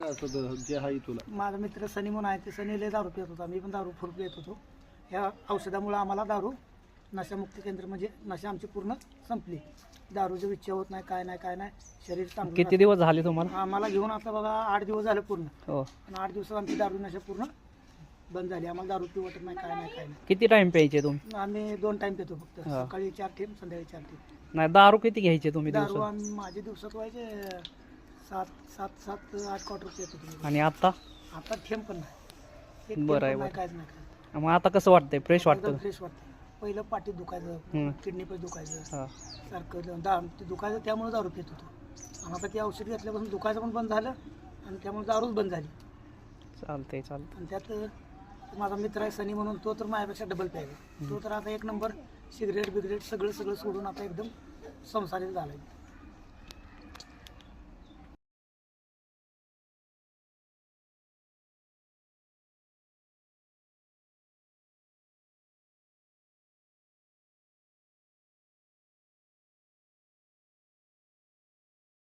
असं द- जे आहे तुला. माझा मित्र सनी म्हणून आहे ते सनी लय दारू पित होता. मी पण दारू फुल पित होतो. ह्या औषधामुळे आम्हाला दारू नशामुक्ती केंद्र म्हणजे नशा आमची पूर्ण संपली. दारूची इच्छा होत नाही काय नाही काय नाही. शरीर चांगलं किती दिवस झाले तुम्हाला. आम्हाला घेऊन आता बघा आठ दिवस झाले पूर्ण. हो. आणि आठ दिवसात आमची दारू नशा पूर्ण बंद झाली. आम्हाला दारू पिवटत नाही काय नाही काय नाही. किती टाइम प्यायचे तुम्ही? आम्ही दोन टाइम पितो फक्त. हा. सकाळी चार थेंब संध्याकाळी चार थेंब नाही दारू किती घ्यायचे तुम्ही दारू दिवसात? आम्ही माझे दिवसात व्हायचे सात सात सात आठ क्वार्टर तुम्ही. आणि आता? आता थेंब पण नाही. एक बरं आहे, पण नाही, बरं. काहीच नाही मग आता कसं वाटतंय? फ्रेश वाटतं? फ्रेश वाटतं पहिलं पाठीत दुखायचं. किडनी पण दुखायचं. हा. सारखं दा ते दुखायचं त्यामुळे दारू पित होतो. आणि आता ते औषध घेतल्यापासून दुखायचं पण बंद झालं आणि त्यामुळे दारूच बंद झाली. चालतंय चालतंय. आणि त्यात माझा मित्र आहे सनी म्हणून तो तर माझ्यापेक्षा डबल प्यायला तो तर आता एक नंबर सिगरेट बिगरेट सगळं सगळं सोडून आता एकदम संसारित झाला